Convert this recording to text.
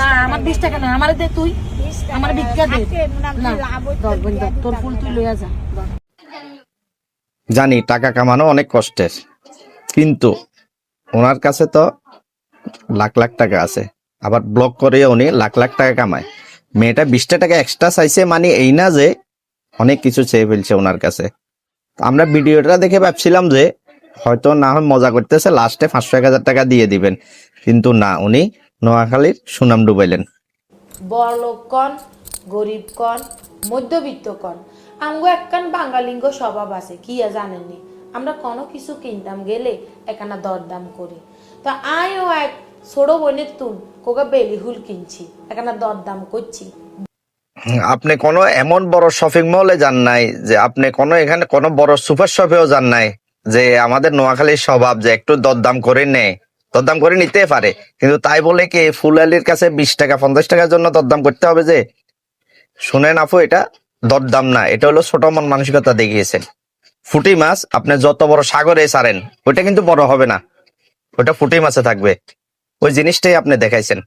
না আমার বিশ টাকা না আমার দে তুই। আমার ভিক্ষা দে। না লাভ হইতো, ধর বোন, দিয়া ধর, তোর ফুল তুই লইয়া যা জানি টাকা কামানো অনেক কষ্টের। কিন্তু ওনার কাছে তো লাখ লাখ টাকা আছে। আবার ব্লক করে উনি লাখ লাখ টাকা কামায়। মেয়েটা বিশটা টাকা এক্সট্রা চাইছে মানে এই না যে অনেক কিছু চেয়ে ফেলছে ওনার কাছে। তো আমরা ভিডিওটা দেখে ভাবছিলাম যে হয়তো না হয় মজা করতেছে লাস্টে পাঁচশো এক হাজার টাকা দিয়ে দিবেন। কিন্তু না উনি নোয়াখালীর সুনাম ডুবাইলেন। বড়লোক কন গরিব কন মধ্যবিত্ত কন আমগো একখান বাঙালিঙ্গ স্বভাব আছে কি আর জানেননি? আমরা কোনো কিছু কিনতাম গেলে এখানা দরদাম করি। তো আয়ও এক ছোট বোনের তুন কোকা বেলিহুল কিনছি এখানা দরদাম করছি। আপনি কোনো এমন বড় শপিং মলে যান নাই যে আপনি কোনো এখানে কোনো বড় সুপার শপেও যান নাই যে আমাদের নোয়াখালীর স্বভাব যে একটু দরদাম করে নেয়। দরদাম করে নিতে পারে। কিন্তু তাই বলে কি ফুলালির কাছে বিশ টাকা, পঞ্চাশ টাকার জন্য দরদাম করতে হবে যে? শুনেন আপু, এটা দরদাম না, এটা হলো ছোট মন মানসিকতা দেখিয়েছেন। ফুটি মাছ, আপনি যত বড় সাগরে ছাড়েন ওইটা কিন্তু বড় হবে না। ওইটা ফুটি মাছে থাকবে। ওই জিনিসটাই আপনি দেখাইছেন।